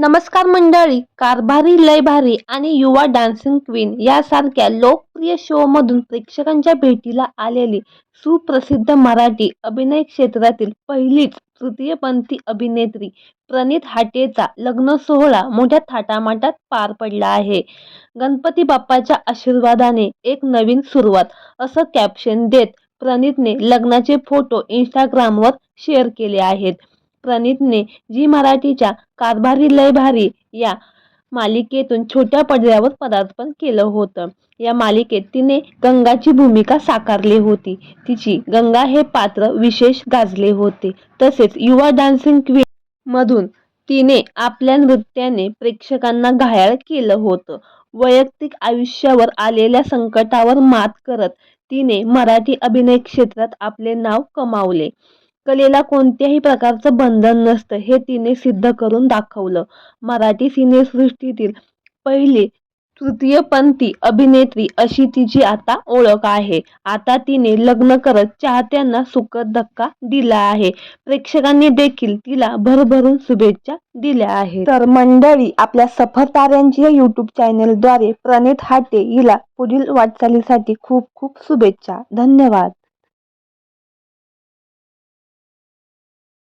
नमस्कार मंडळी कारभारी लय भारी आणि युवा डान्सिंग क्वीन यासारख्या लोकप्रिय शोमधून प्रेक्षकांच्या भेटीला आलेली सुप्रसिद्ध मराठी अभिनय क्षेत्रातील पहिलीच तृतीयपंथी अभिनेत्री प्रणित हाटेचा लग्न सोहळा मोठ्या थाटामाटात पार पडला आहे. गणपती बाप्पाच्या आशीर्वादाने एक नवीन सुरुवात असं कॅप्शन देत प्रणितने लग्नाचे फोटो इंस्टाग्रामवर शेअर केले आहेत. प्रणितने जी मराठीच्या कारभारी लय भारी या मालिकेतून छोट्या पडद्यावर पदार्पण केलं होतं. या मालिकेत तिने गंगाची भूमिका साकारली होती. तिची गंगा हे पात्र विशेष गाजले होते. तसेच युवा डान्सिंग क्वीन मधून तिने आपल्या नृत्याने प्रेक्षकांना घायाळ केलं होतं. वैयक्तिक आयुष्यावर आलेल्या संकटावर मात करत तिने मराठी अभिनय क्षेत्रात आपले नाव कमावले. कलेला कोणत्याही प्रकारचं बंधन नसतं. हे तिने सिद्ध करून दाखवलं. मराठी सिनेसृष्टीतील पहिली तृतीयपंथी अभिनेत्री अशी तिची आता ओळख आहे. आता तिने लग्न करत चाहत्यांना सुखद धक्का दिला आहे. प्रेक्षकांनी देखील तिला भरभरून शुभेच्छा दिल्या आहेत. तर मंडळी आपल्या सफरताऱ्यांची या युट्यूब चॅनेलद्वारे प्रणित हाटे हिला पुढील वाटचालीसाठी खूप खूप शुभेच्छा. धन्यवाद.